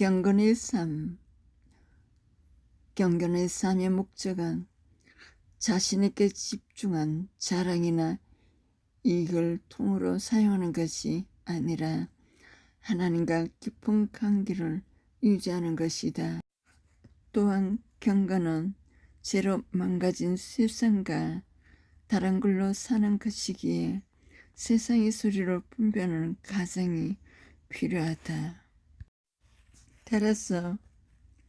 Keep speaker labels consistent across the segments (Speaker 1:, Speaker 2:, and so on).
Speaker 1: 경건의 삶 경건의 삶의 목적은 자신에게 집중한 자랑이나 이익을 통으로 사용하는 것이 아니라 하나님과 깊은 관계를 유지하는 것이다. 또한 경건은 죄로 망가진 세상과 다른 걸로 사는 것이기에 세상의 소리를 분별하는 가정이 필요하다. 따라서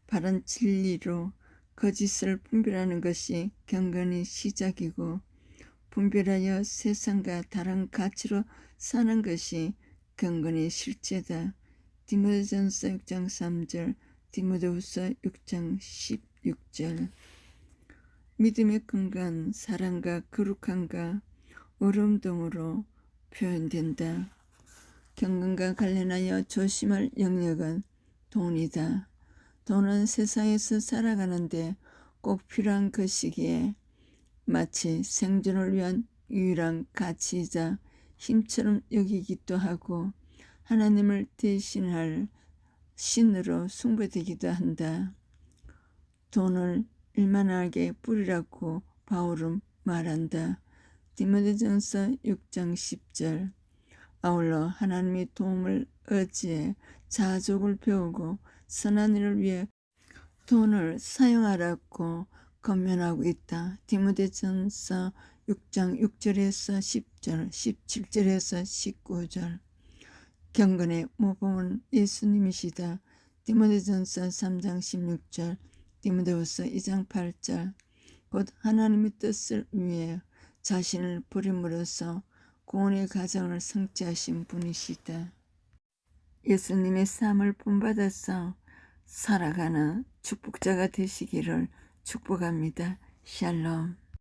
Speaker 1: 바른 진리로 거짓을 분별하는 것이 경건의 시작이고 분별하여 세상과 다른 가치로 사는 것이 경건의 실제다. 디모데전서 6장 3절, 디모데후서 6장 16절. 믿음의 근간 사랑과 거룩함과 등으로 표현된다. 경건과 관련하여 조심할 영역은 돈이다. 돈은 세상에서 살아가는데 꼭 필요한 것이기에 마치 생존을 위한 유일한 가치이자 힘처럼 여기기도 하고 하나님을 대신할 신으로 숭배되기도 한다. 돈을 일만하게 뿌리라고 바울은 말한다. 디모데전서 6장 10절 아울러 하나님의 도움을 의지해 자족을 배우고 선한 일을 위해 돈을 사용하라고 권면하고 있다. 디모데전서 6장 6절에서 10절, 17절에서 19절. 경건의 모범은 예수님이시다. 디모데전서 3장 16절, 디모데후서 2장 8절. 곧 하나님의 뜻을 위해 자신을 버림으로써 구원의 가정을 성취하신 분이시다. 예수님의 삶을 본받아서 살아가는 축복자가 되시기를 축복합니다. 샬롬.